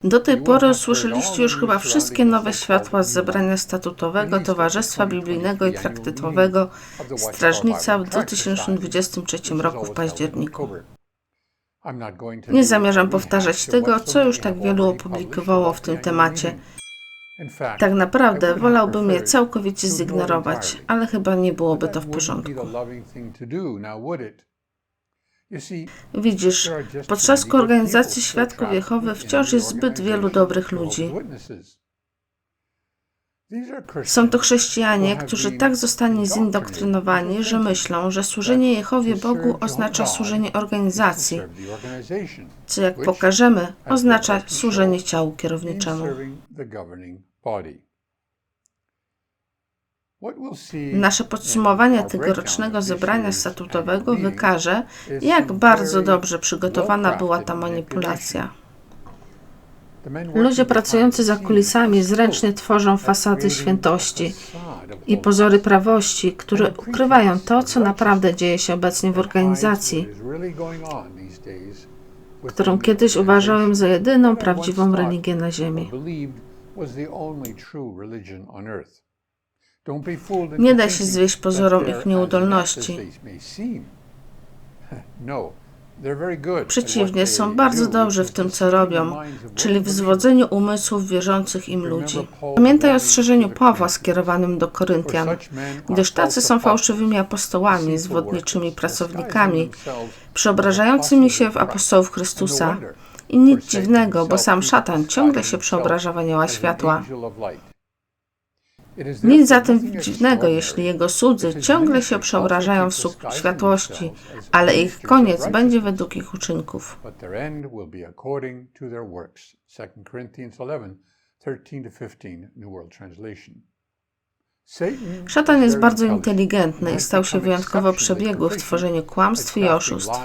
Do tej pory usłyszeliście już chyba wszystkie nowe światła z zebrania statutowego Towarzystwa Biblijnego i Traktatowego Strażnica w 2023 roku w październiku. Nie zamierzam powtarzać tego, co już tak wielu opublikowało w tym temacie. Tak naprawdę wolałbym je całkowicie zignorować, ale chyba nie byłoby to w porządku. Widzisz, po trzasku organizacji Świadków Jehowy wciąż jest zbyt wielu dobrych ludzi. Są to chrześcijanie, którzy tak zostali zindoktrynowani, że myślą, że służenie Jehowie Bogu oznacza służenie organizacji, co jak pokażemy, oznacza służenie ciału kierowniczemu. Nasze podsumowanie tegorocznego zebrania statutowego wykaże, jak bardzo dobrze przygotowana była ta manipulacja. Ludzie pracujący za kulisami zręcznie tworzą fasady świętości i pozory prawości, które ukrywają to, co naprawdę dzieje się obecnie w organizacji, którą kiedyś uważałem za jedyną prawdziwą religię na Ziemi. Nie da się zwieść pozorom ich nieudolności. Przeciwnie, są bardzo dobrzy w tym, co robią, czyli w zwodzeniu umysłów wierzących im ludzi. Pamiętaj o ostrzeżeniu Pawła skierowanym do Koryntian, gdyż tacy są fałszywymi apostołami, zwodniczymi pracownikami, przeobrażającymi się w apostołów Chrystusa. I nic dziwnego, bo sam szatan ciągle się przeobraża w anioła światła. Nic zatem dziwnego, jeśli jego słudzy ciągle się przeobrażają w światłości, ale ich koniec będzie według ich uczynków. Szatan jest bardzo inteligentny i stał się wyjątkowo przebiegły w tworzeniu kłamstw i oszustw.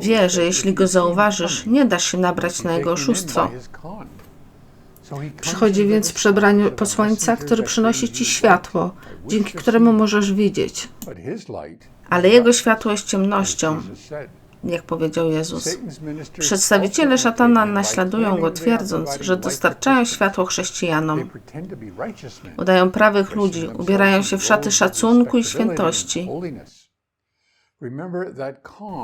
Wie, że jeśli go zauważysz, nie dasz się nabrać na jego oszustwo. Przychodzi więc w przebraniu posłańca, który przynosi ci światło, dzięki któremu możesz widzieć. Ale jego światło jest ciemnością, jak powiedział Jezus. Przedstawiciele szatana naśladują go, twierdząc, że dostarczają światło chrześcijanom. Udają prawych ludzi, ubierają się w szaty szacunku i świętości.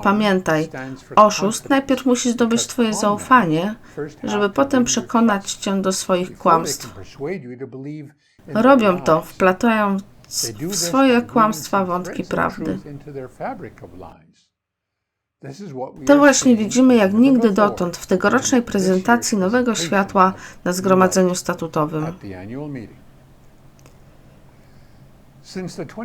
Pamiętaj, oszust najpierw musi zdobyć Twoje zaufanie, żeby potem przekonać Cię do swoich kłamstw. Robią to, wplatają w swoje kłamstwa wątki prawdy. To właśnie widzimy jak nigdy dotąd w tegorocznej prezentacji nowego światła na zgromadzeniu statutowym.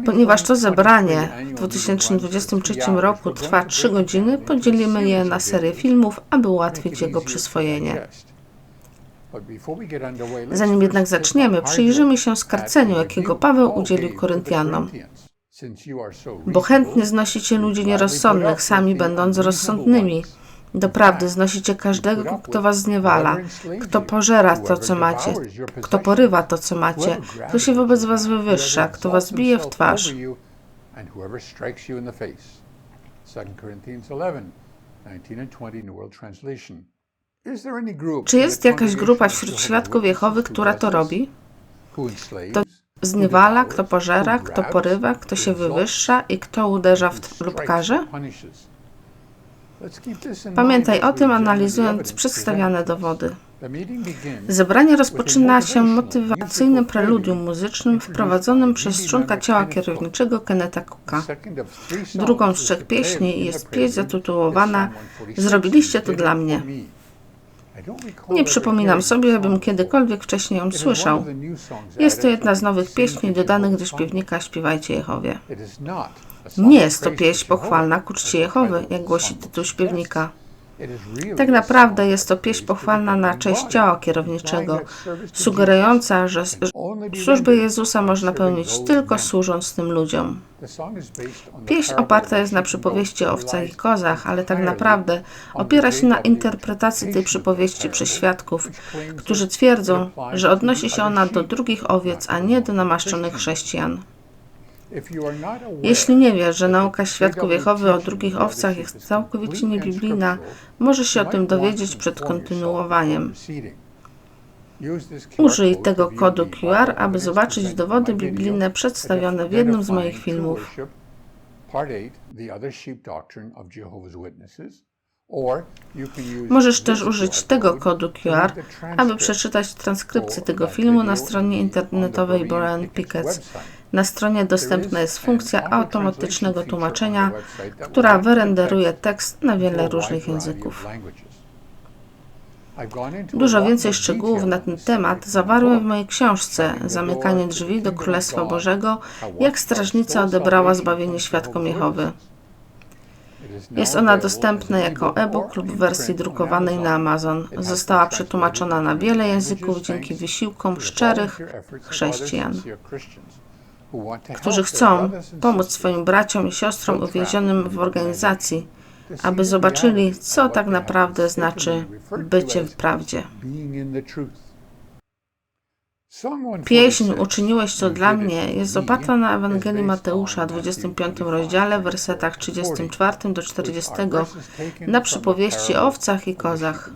Ponieważ to zebranie w 2023 roku trwa 3 godziny, podzielimy je na serię filmów, aby ułatwić jego przyswojenie. Zanim jednak zaczniemy, przyjrzymy się skarceniu, jakiego Paweł udzielił Koryntianom. Bo chętnie znosicie ludzi nierozsądnych, sami będąc rozsądnymi. Doprawdy znosicie każdego, kto was zniewala, kto pożera to, co macie, kto porywa to, co macie, kto się wobec was wywyższa, kto was bije w twarz. Czy jest jakaś grupa wśród świadków Jehowy, która to robi? Kto zniewala, kto pożera, kto porywa, kto się wywyższa i kto uderza w lub karze? Pamiętaj o tym, analizując przedstawiane dowody. Zebranie rozpoczyna się motywacyjnym preludium muzycznym wprowadzonym przez członka ciała kierowniczego Kenneta Cooka. Drugą z trzech pieśni jest pieśń zatytułowana Zrobiliście to dla mnie. Nie przypominam sobie, abym kiedykolwiek wcześniej ją słyszał. Jest to jedna z nowych pieśni dodanych do śpiewnika Śpiewajcie Jehowie. Nie jest to pieśń pochwalna ku czci Jehowy, jak głosi tytuł śpiewnika. Tak naprawdę jest to pieśń pochwalna na cześć ciała kierowniczego, sugerująca, że służbę Jezusa można pełnić tylko służąc tym ludziom. Pieśń oparta jest na przypowieści o owcach i kozach, ale tak naprawdę opiera się na interpretacji tej przypowieści przez świadków, którzy twierdzą, że odnosi się ona do drugich owiec, a nie do namaszczonych chrześcijan. Jeśli nie wiesz, że nauka świadków Jehowy o drugich owcach jest całkowicie niebiblijna, możesz się o tym dowiedzieć przed kontynuowaniem. Użyj tego kodu QR, aby zobaczyć dowody biblijne przedstawione w jednym z moich filmów. Możesz też użyć tego kodu QR, aby przeczytać transkrypcję tego filmu na stronie internetowej Brian Pickets. Na stronie dostępna jest funkcja automatycznego tłumaczenia, która wyrenderuje tekst na wiele różnych języków. Dużo więcej szczegółów na ten temat zawarłem w mojej książce Zamykanie drzwi do Królestwa Bożego, jak strażnica odebrała zbawienie świadkom Jehowy. Jest ona dostępna jako e-book lub w wersji drukowanej na Amazon. Została przetłumaczona na wiele języków dzięki wysiłkom szczerych chrześcijan, którzy chcą pomóc swoim braciom i siostrom uwięzionym w organizacji, aby zobaczyli, co tak naprawdę znaczy bycie w prawdzie. Pieśń Uczyniłeś to dla mnie jest oparta na Ewangelii Mateusza, 25 rozdziale, wersetach 34 do 40, na przypowieści o owcach i kozach.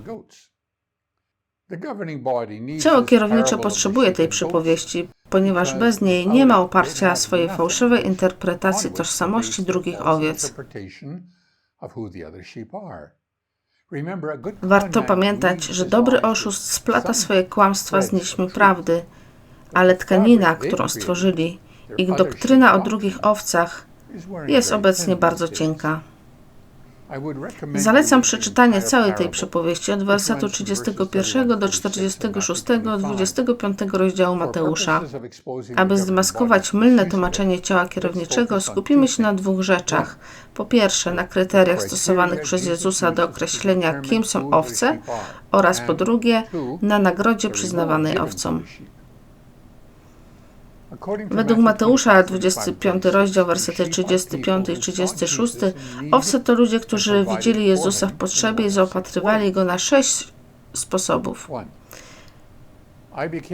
Ciało kierownicze potrzebuje tej przypowieści, ponieważ bez niej nie ma oparcia swojej fałszywej interpretacji tożsamości drugich owiec. Warto pamiętać, że dobry oszust splata swoje kłamstwa z nićmi prawdy, ale tkanina, którą stworzyli, ich doktryna o drugich owcach, jest obecnie bardzo cienka. Zalecam przeczytanie całej tej przypowieści od wersetu 31 do 46 25 rozdziału Mateusza. Aby zdemaskować mylne tłumaczenie ciała kierowniczego, skupimy się na dwóch rzeczach. Po pierwsze, na kryteriach stosowanych przez Jezusa do określenia, kim są owce, oraz po drugie, na nagrodzie przyznawanej owcom. Według Mateusza 25 rozdział, wersety 35 i 36, owce to ludzie, którzy widzieli Jezusa w potrzebie i zaopatrywali Go na sześć sposobów.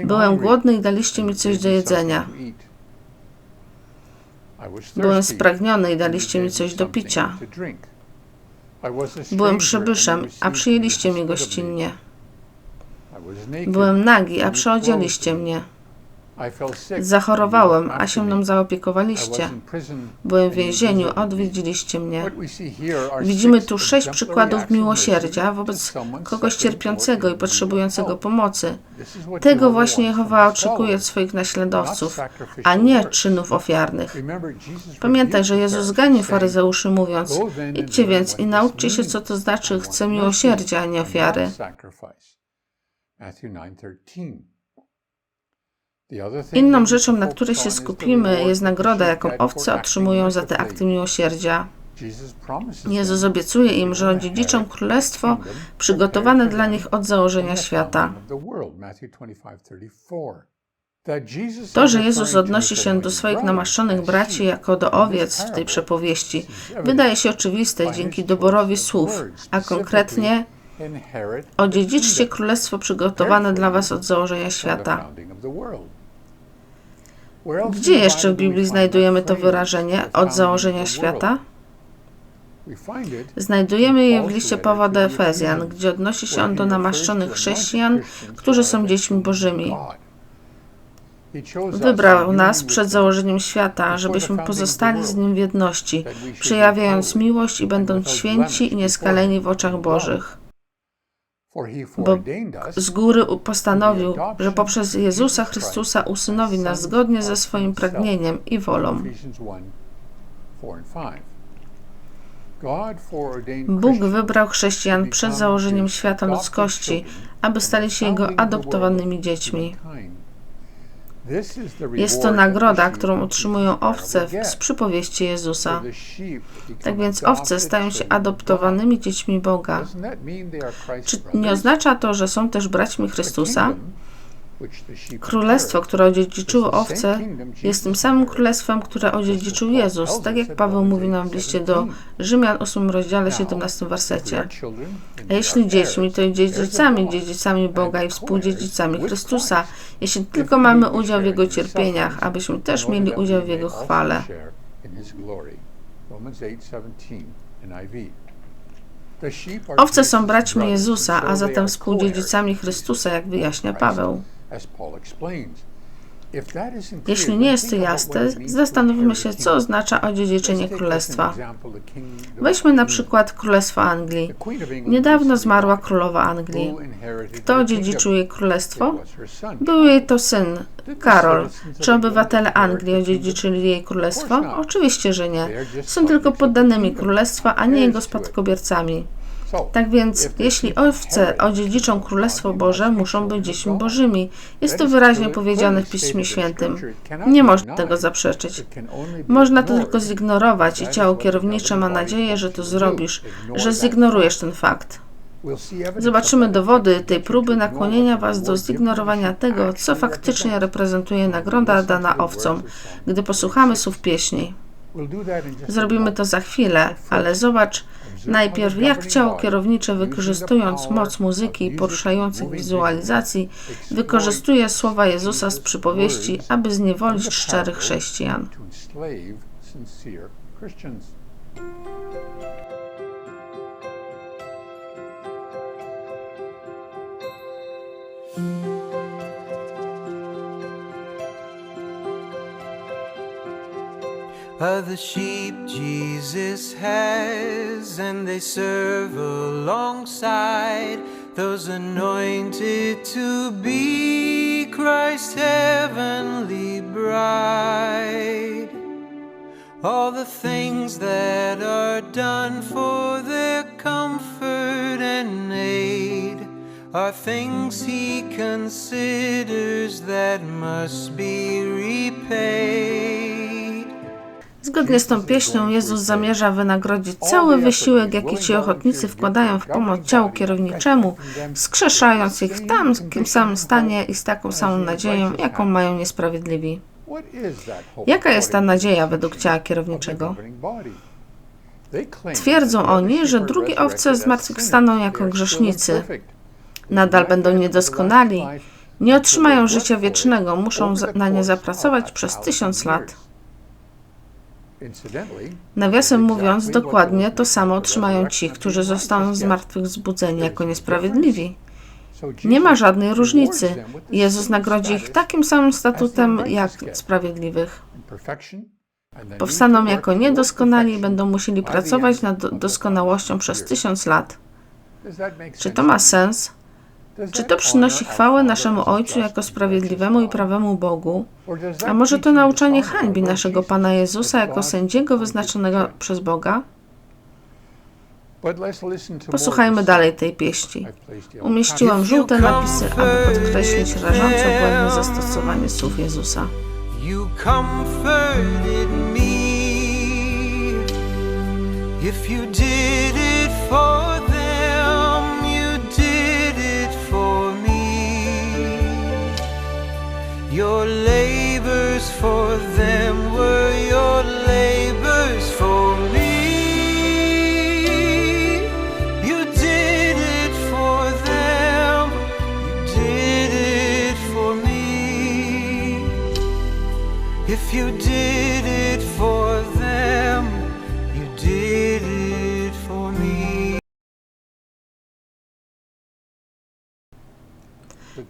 Byłem głodny i daliście mi coś do jedzenia. Byłem spragniony i daliście mi coś do picia. Byłem przybyszem, a przyjęliście mnie gościnnie. Byłem nagi, a przyodzieliście mnie. Zachorowałem, a się mną zaopiekowaliście. Byłem w więzieniu, a odwiedziliście mnie. Widzimy tu sześć przykładów miłosierdzia wobec kogoś cierpiącego i potrzebującego pomocy. Tego właśnie Jehowa oczekuje od swoich naśladowców, a nie czynów ofiarnych. Pamiętaj, że Jezus zganił faryzeuszy mówiąc, idźcie więc i nauczcie się, co to znaczy chcę miłosierdzia, a nie ofiary. Inną rzeczą, na której się skupimy, jest nagroda, jaką owce otrzymują za te akty miłosierdzia. Jezus obiecuje im, że odziedziczą królestwo przygotowane dla nich od założenia świata. To, że Jezus odnosi się do swoich namaszczonych braci jako do owiec w tej przepowieści, wydaje się oczywiste dzięki doborowi słów, a konkretnie odziedziczcie królestwo przygotowane dla was od założenia świata. Gdzie jeszcze w Biblii znajdujemy to wyrażenie? od założenia świata? Znajdujemy je w liście Pawła do Efezjan, gdzie odnosi się on do namaszczonych chrześcijan, którzy są dziećmi bożymi. Wybrał nas przed założeniem świata, żebyśmy pozostali z Nim w jedności, przejawiając miłość i będąc święci i nieskaleni w oczach Bożych bo z góry postanowił, że poprzez Jezusa Chrystusa usynowi nas zgodnie ze swoim pragnieniem i wolą. Bóg wybrał chrześcijan przed założeniem świata ludzkości, aby stali się Jego adoptowanymi dziećmi. Jest to nagroda, którą otrzymują owce z przypowieści Jezusa. Tak więc owce stają się adoptowanymi dziećmi Boga. Czy nie oznacza to, że są też braćmi Chrystusa? Królestwo, które odziedziczyło owce, jest tym samym królestwem, które odziedziczył Jezus, tak jak Paweł mówi nam w liście do Rzymian 8 rozdziale 17 wersecie. A jeśli dziećmi, to i dziedzicami, dziedzicami Boga i współdziedzicami Chrystusa, jeśli tylko mamy udział w Jego cierpieniach, abyśmy też mieli udział w Jego chwale. Owce są braćmi Jezusa, a zatem współdziedzicami Chrystusa, jak wyjaśnia Paweł. Jeśli nie jest to jasne, zastanówmy się, co oznacza odziedziczenie królestwa. Weźmy na przykład Królestwo Anglii. Niedawno zmarła królowa Anglii. Kto odziedziczył jej królestwo? Był jej to syn, Karol. Czy obywatele Anglii odziedziczyli jej królestwo? Oczywiście, że nie. Są tylko poddanymi królestwa, a nie jego spadkobiercami. Tak więc, jeśli owce odziedziczą Królestwo Boże, muszą być dziećmi Bożymi. Jest to wyraźnie powiedziane w Piśmie Świętym. Nie można tego zaprzeczyć. Można to tylko zignorować i ciało kierownicze ma nadzieję, że to zrobisz, że zignorujesz ten fakt. Zobaczymy dowody tej próby nakłonienia Was do zignorowania tego, co faktycznie reprezentuje nagroda dana owcom, gdy posłuchamy słów pieśni. Zrobimy to za chwilę, ale zobacz najpierw, jak ciało kierownicze, wykorzystując moc muzyki i poruszających wizualizacji, wykorzystuje słowa Jezusa z przypowieści, aby zniewolić szczerych chrześcijan. Uh, Other sheep Jesus has, and they serve alongside those anointed to be Christ's heavenly bride. All the things that are done for their comfort and aid are things he considers that must be repaid. Zgodnie z tą pieśnią Jezus zamierza wynagrodzić cały wysiłek, jaki ci ochotnicy wkładają w pomoc ciału kierowniczemu, skrzeszając ich w takim samym stanie i z taką samą nadzieją, jaką mają niesprawiedliwi. Jaka jest ta nadzieja według ciała kierowniczego? Twierdzą oni, że drugie owce zmartwychwstaną jako grzesznicy. Nadal będą niedoskonali, nie otrzymają życia wiecznego, muszą na nie zapracować przez tysiąc lat. Nawiasem mówiąc, dokładnie to samo otrzymają ci, którzy zostaną z martwych wzbudzeni jako niesprawiedliwi. Nie ma żadnej różnicy. Jezus nagrodzi ich takim samym statutem jak sprawiedliwych. Powstaną jako niedoskonali i będą musieli pracować nad doskonałością przez tysiąc lat. Czy to ma sens? Czy to przynosi chwałę naszemu Ojcu jako sprawiedliwemu i prawemu Bogu? A może to nauczanie hańbi naszego Pana Jezusa jako sędziego wyznaczonego przez Boga? Posłuchajmy dalej tej pieści. Umieściłem żółte napisy, aby podkreślić rażąco błędne zastosowanie słów Jezusa. If you did it for Your labors for them were your labors for me. You did it for them, you did it for me. If you did it for them,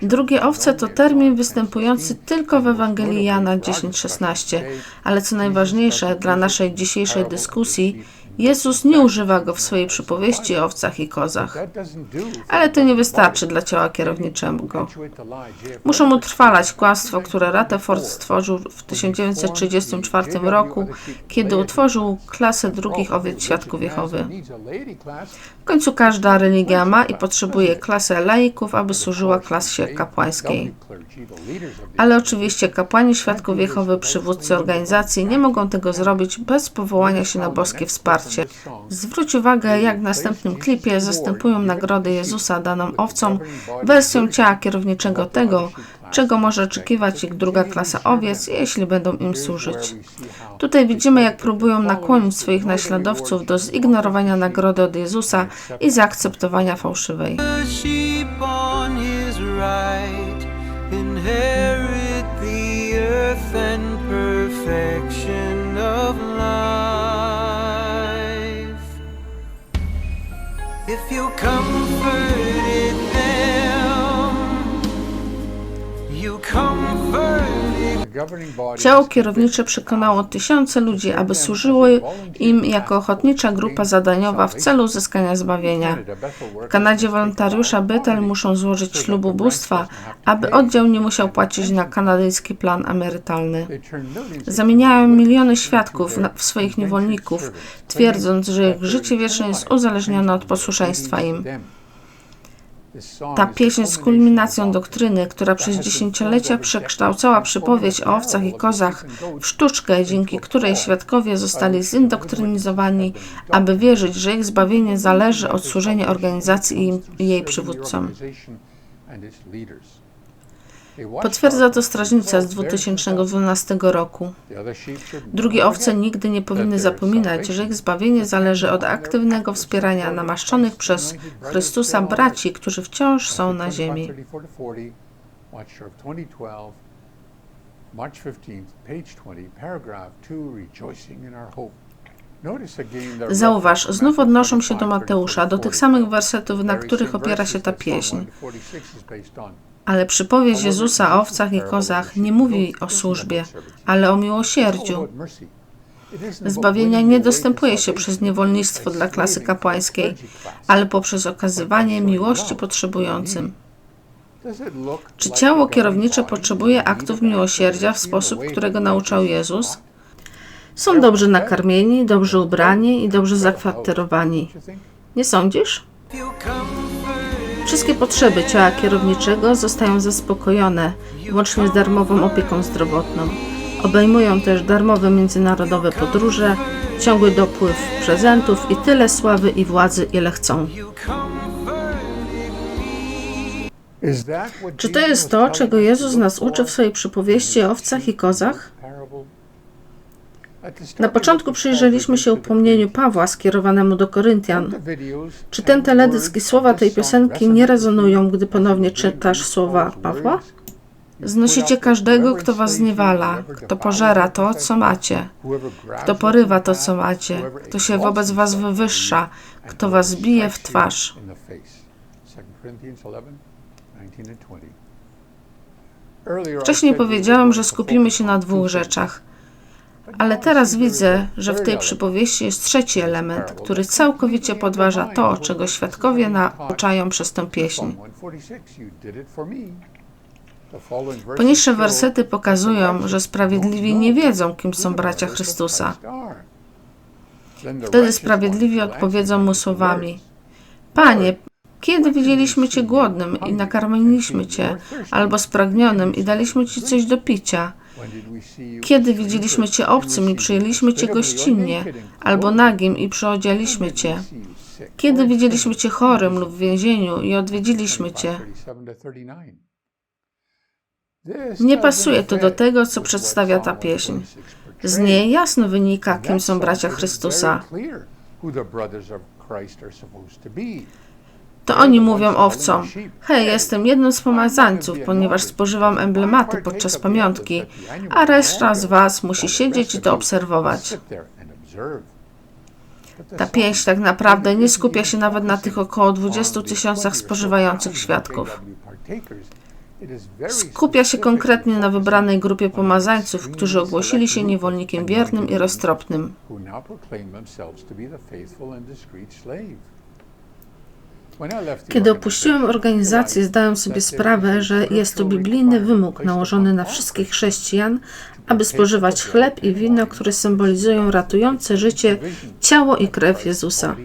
Drugie owce to termin występujący tylko w Ewangelii Jana 10:16, ale co najważniejsze dla naszej dzisiejszej dyskusji, Jezus nie używa go w swojej przypowieści o owcach i kozach. Ale to nie wystarczy dla ciała kierowniczego. Muszą utrwalać kłamstwo, które Rutherford stworzył w 1934 roku, kiedy utworzył klasę drugich owiec świadków Jehowy. W końcu każda religia ma i potrzebuje klasę laików, aby służyła klasie kapłańskiej. Ale oczywiście kapłani świadków Jehowy, przywódcy organizacji, nie mogą tego zrobić bez powołania się na boskie wsparcie. Zwróć uwagę, jak w następnym klipie zastępują nagrody Jezusa daną owcom wersją ciała kierowniczego tego, czego może oczekiwać ich druga klasa owiec, jeśli będą im służyć. Tutaj widzimy, jak próbują nakłonić swoich naśladowców do zignorowania nagrody od Jezusa i zaakceptowania fałszywej. Inherit the earth and perfection of life. If you comforted them, you comforted Ciało kierownicze przekonało tysiące ludzi, aby służyło im jako ochotnicza grupa zadaniowa w celu uzyskania zbawienia. W Kanadzie wolontariusze Bethel muszą złożyć ślub ubóstwa, aby oddział nie musiał płacić na kanadyjski plan emerytalny. Zamieniają miliony świadków w swoich niewolników, twierdząc, że ich życie wieczne jest uzależnione od posłuszeństwa im. Ta pieśń jest kulminacją doktryny, która przez dziesięciolecia przekształcała przypowieść o owcach i kozach w sztuczkę, dzięki której świadkowie zostali zindoktrynizowani, aby wierzyć, że ich zbawienie zależy od służenia organizacji i jej przywódcom. Potwierdza to strażnica z 2012 roku. Drugie owce nigdy nie powinny zapominać, że ich zbawienie zależy od aktywnego wspierania namaszczonych przez Chrystusa braci, którzy wciąż są na ziemi. March 15th, page 20, paragraph 2, rejoicing in our hope. Zauważ, znów odnoszą się do Mateusza, do tych samych wersetów, na których opiera się ta pieśń. Ale przypowieść Jezusa o owcach i kozach nie mówi o służbie, ale o miłosierdziu. Zbawienia nie dostępuje się przez niewolnictwo dla klasy kapłańskiej, ale poprzez okazywanie miłości potrzebującym. Czy ciało kierownicze potrzebuje aktów miłosierdzia w sposób, którego nauczał Jezus? Są dobrze nakarmieni, dobrze ubrani i dobrze zakwaterowani. Nie sądzisz? Wszystkie potrzeby ciała kierowniczego zostają zaspokojone, łącznie z darmową opieką zdrowotną. Obejmują też darmowe międzynarodowe podróże, ciągły dopływ prezentów i tyle sławy i władzy, ile chcą. Czy to jest to, czego Jezus nas uczy w swojej przypowieści o owcach i kozach? Na początku przyjrzeliśmy się upomnieniu Pawła skierowanemu do Koryntian. Czy ten teledysk i słowa tej piosenki nie rezonują, gdy ponownie czytasz słowa Pawła? Znosicie każdego, kto was zniewala, kto pożera to, co macie, kto porywa to, co macie, kto się wobec was wywyższa, kto was bije w twarz. Wcześniej powiedziałam, że skupimy się na dwóch rzeczach, ale teraz widzę, że w tej przypowieści jest trzeci element, który całkowicie podważa to, czego świadkowie nauczają przez tę pieśń. Poniższe wersety pokazują, że sprawiedliwi nie wiedzą, kim są bracia Chrystusa. Wtedy sprawiedliwi odpowiedzą mu słowami: Panie, kiedy widzieliśmy Cię głodnym i nakarmiliśmy Cię, albo spragnionym i daliśmy Ci coś do picia? Kiedy widzieliśmy Cię obcym i przyjęliśmy Cię gościnnie, albo nagim i przyodzialiśmy Cię? Kiedy widzieliśmy Cię chorym lub w więzieniu i odwiedziliśmy Cię? Nie pasuje to do tego, co przedstawia ta pieśń. Z niej jasno wynika, kim są bracia Chrystusa. To oni mówią owcom: Hej, jestem jednym z pomazańców, ponieważ spożywam emblematy podczas pamiątki, a reszta z was musi siedzieć i to obserwować. Ta pieśń tak naprawdę nie skupia się nawet na tych około 20 tysiącach spożywających świadków. Skupia się konkretnie na wybranej grupie pomazańców, którzy ogłosili się niewolnikiem wiernym i roztropnym. Kiedy opuściłem organizację, zdałem sobie sprawę, że jest to biblijny wymóg nałożony na wszystkich chrześcijan, aby spożywać chleb i wino, które symbolizują ratujące życie ciało i krew Jezusa.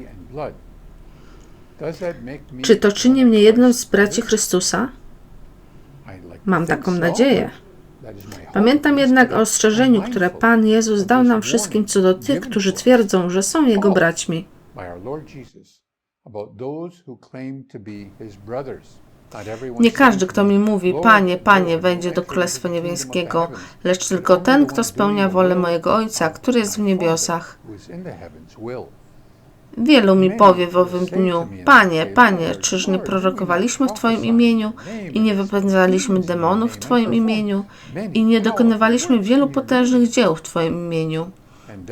Czy to czyni mnie jednym z braci Chrystusa? Mam taką nadzieję. Pamiętam jednak o ostrzeżeniu, które Pan Jezus dał nam wszystkim co do tych, którzy twierdzą, że są Jego braćmi. Nie każdy, kto to mi mówi, "Lord, Panie, Panie, wejdzie do Królestwa Niebieskiego, lecz tylko ten, kto spełnia wolę mojego Ojca, który jest w niebiosach. Father who is in the heavens will." Wielu mi powie w owym dniu, Panie, Panie, czyż nie prorokowaliśmy w Twoim imieniu i nie wypędzaliśmy demonów w Twoim imieniu i nie dokonywaliśmy wielu potężnych dzieł w Twoim imieniu?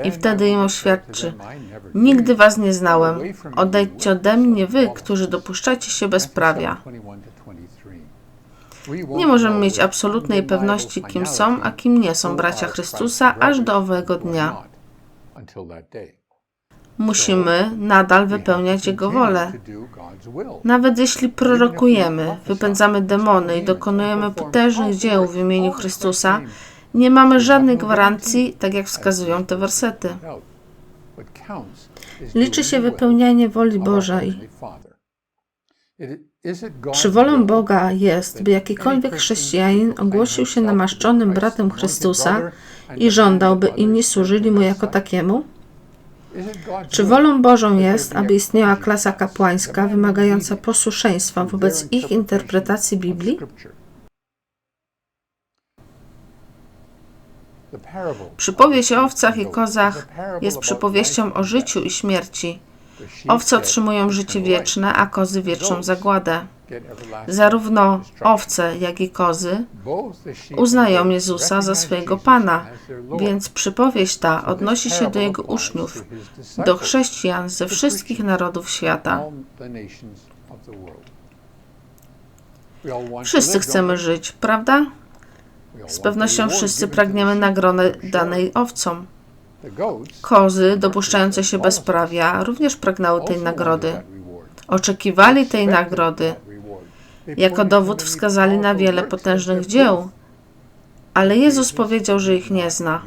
I wtedy im oświadczy, Nigdy Was nie znałem. Odejdźcie ode mnie, wy, którzy dopuszczacie się bezprawia. Nie możemy mieć absolutnej pewności, kim są, a kim nie są bracia Chrystusa, aż do owego dnia. Musimy nadal wypełniać Jego wolę. Nawet jeśli prorokujemy, wypędzamy demony i dokonujemy potężnych dzieł w imieniu Chrystusa, nie mamy żadnej gwarancji, tak jak wskazują te wersety. Liczy się wypełnianie woli Bożej. Czy wolą Boga jest, by jakikolwiek chrześcijanin ogłosił się namaszczonym bratem Chrystusa i żądał, by inni służyli mu jako takiemu? Czy wolą Bożą jest, aby istniała klasa kapłańska wymagająca posłuszeństwa wobec ich interpretacji Biblii? Przypowieść o owcach i kozach jest przypowieścią o życiu i śmierci. Owce otrzymują życie wieczne, a kozy wieczną zagładę. Zarówno owce, jak i kozy uznają Jezusa za swojego Pana, więc przypowieść ta odnosi się do Jego uczniów, do chrześcijan ze wszystkich narodów świata. Wszyscy chcemy żyć, prawda? Z pewnością wszyscy pragniemy nagrody danej owcom. Kozy dopuszczające się bezprawia również pragnęły tej nagrody. Oczekiwali tej nagrody. Jako dowód wskazali na wiele potężnych dzieł, ale Jezus powiedział, że ich nie zna.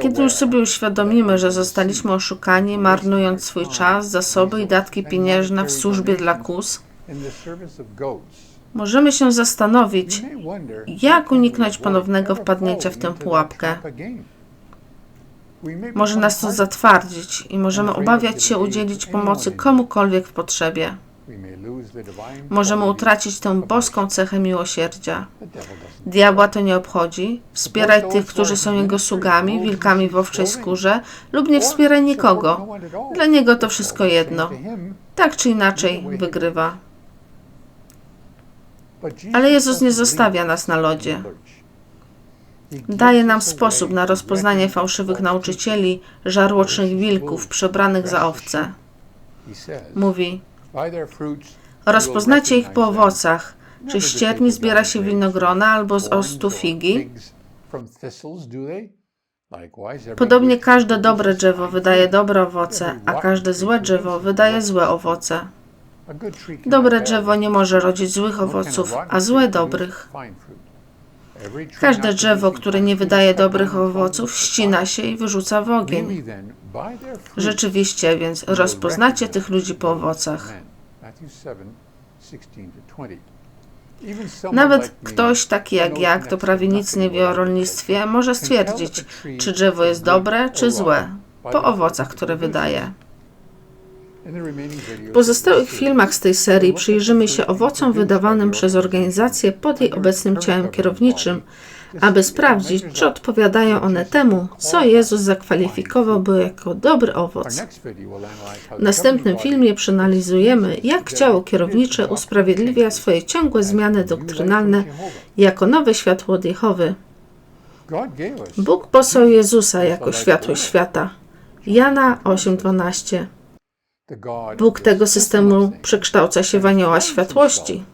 Kiedy już sobie uświadomimy, że zostaliśmy oszukani, marnując swój czas, zasoby i datki pieniężne w służbie dla kus, możemy się zastanowić, jak uniknąć ponownego wpadnięcia w tę pułapkę. Może nas to zatwardzić i możemy obawiać się udzielić pomocy komukolwiek w potrzebie. Możemy utracić tę boską cechę miłosierdzia. Diabła to nie obchodzi. Wspieraj tych, którzy są jego sługami, wilkami w owczej skórze, lub nie wspieraj nikogo. Dla niego to wszystko jedno. Tak czy inaczej wygrywa. Ale Jezus nie zostawia nas na lodzie. Daje nam sposób na rozpoznanie fałszywych nauczycieli, żarłocznych wilków przebranych za owce. Mówi, rozpoznacie ich po owocach. Czy z cierni zbiera się winogrona albo z ostu figi? Podobnie każde dobre drzewo wydaje dobre owoce, a każde złe drzewo wydaje złe owoce. Dobre drzewo nie może rodzić złych owoców, a złe dobrych. Każde drzewo, które nie wydaje dobrych owoców, ścina się i wyrzuca w ogień. Rzeczywiście, więc rozpoznacie tych ludzi po owocach. Nawet ktoś taki jak ja, kto prawie nic nie wie o rolnictwie, może stwierdzić, czy drzewo jest dobre, czy złe, po owocach, które wydaje. W pozostałych filmach z tej serii przyjrzymy się owocom wydawanym przez organizację pod jej obecnym ciałem kierowniczym, aby sprawdzić, czy odpowiadają one temu, co Jezus zakwalifikowałby jako dobry owoc. W następnym filmie przeanalizujemy, jak ciało kierownicze usprawiedliwia swoje ciągłe zmiany doktrynalne jako nowe światło od Jehowy. Bóg posłał Jezusa jako światło świata. Jana 8:12 Bóg tego systemu przekształca się w anioła światłości.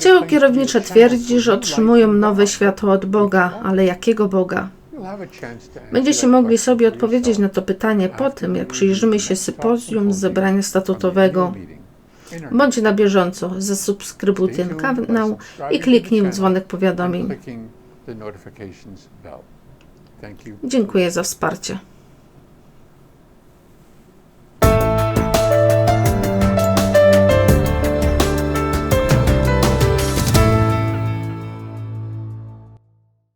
Ciało kierownicze twierdzi, że otrzymują nowe światło od Boga, ale jakiego Boga? Będziecie mogli sobie odpowiedzieć na to pytanie po tym, jak przyjrzymy się sympozjum z zebrania statutowego. Bądź na bieżąco, zasubskrybuj ten kanał i kliknij w dzwonek powiadomień. Dziękuję za wsparcie.